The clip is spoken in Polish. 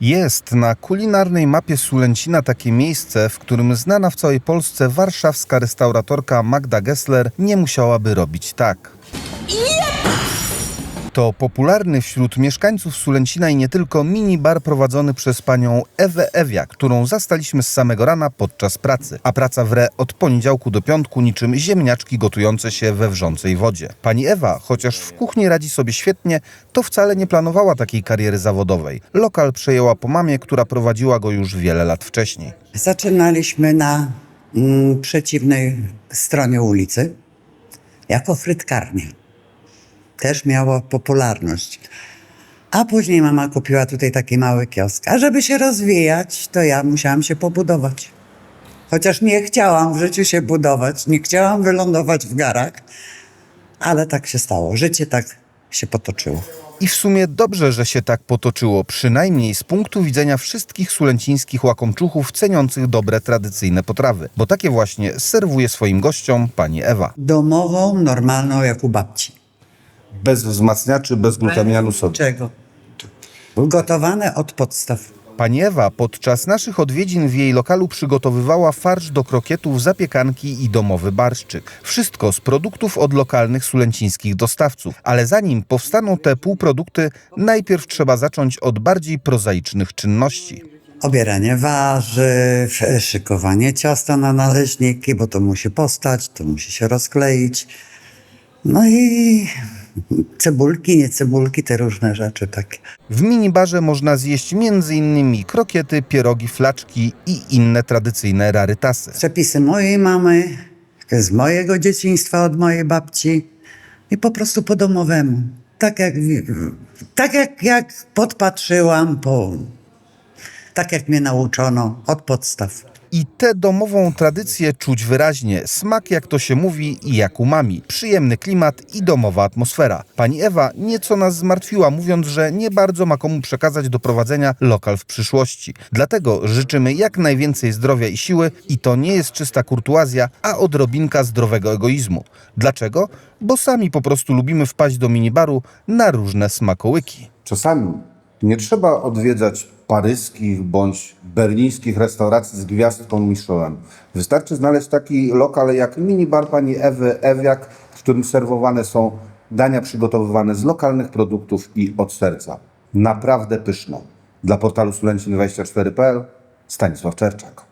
Jest na kulinarnej mapie Sulęcina takie miejsce, w którym znana w całej Polsce warszawska restauratorka Magda Gessler nie musiałaby robić tak. To popularny wśród mieszkańców Sulęcina i nie tylko minibar prowadzony przez panią Ewę Ewia, którą zastaliśmy z samego rana podczas pracy. A praca wre od poniedziałku do piątku niczym ziemniaczki gotujące się we wrzącej wodzie. Pani Ewa, chociaż w kuchni radzi sobie świetnie, to wcale nie planowała takiej kariery zawodowej. Lokal przejęła po mamie, która prowadziła go już wiele lat wcześniej. Zaczynaliśmy na mm, przeciwnej stronie ulicy jako frytkarnia. Też miała popularność. A później mama kupiła tutaj taki mały kiosk. A żeby się rozwijać, to ja musiałam się pobudować. Chociaż nie chciałam w życiu się budować, nie chciałam wylądować w garach, ale tak się stało. Życie tak się potoczyło. I w sumie dobrze, że się tak potoczyło, przynajmniej z punktu widzenia wszystkich sulęcińskich łakomczuchów ceniących dobre tradycyjne potrawy, bo takie właśnie serwuje swoim gościom pani Ewa. Domową, normalną, jak u babci. Bez wzmacniaczy, bez glutamianu sodu. Czego? Gotowane od podstaw. Pani Ewa podczas naszych odwiedzin w jej lokalu przygotowywała farsz do krokietów, zapiekanki i domowy barszczyk. Wszystko z produktów od lokalnych sulęcińskich dostawców. Ale zanim powstaną te półprodukty, najpierw trzeba zacząć od bardziej prozaicznych czynności. Obieranie warzyw, szykowanie ciasta na naleśniki, bo to musi postać, to musi się rozkleić. No i cebulki, nie cebulki, te różne rzeczy takie. W minibarze można zjeść m.in. krokiety, pierogi, flaczki i inne tradycyjne rarytasy. Przepisy mojej mamy, z mojego dzieciństwa, od mojej babci i po prostu po domowemu. Tak jak, tak jak, jak podpatrzyłam, po, tak jak mnie nauczono od podstaw. I tę domową tradycję czuć wyraźnie. Smak, jak to się mówi, i jak u mami. Przyjemny klimat i domowa atmosfera. Pani Ewa nieco nas zmartwiła, mówiąc, że nie bardzo ma komu przekazać do prowadzenia lokal w przyszłości. Dlatego życzymy jak najwięcej zdrowia i siły i to nie jest czysta kurtuazja, a odrobinka zdrowego egoizmu. Dlaczego? Bo sami po prostu lubimy wpaść do minibaru na różne smakołyki. Czasami nie trzeba odwiedzać paryskich bądź berlińskich restauracji z gwiazdką Michelin. Wystarczy znaleźć taki lokal jak minibar pani Ewy Ewiak, w którym serwowane są dania przygotowywane z lokalnych produktów i od serca. Naprawdę pyszne. Dla portalu Stulencin24.pl Stanisław Czerczak.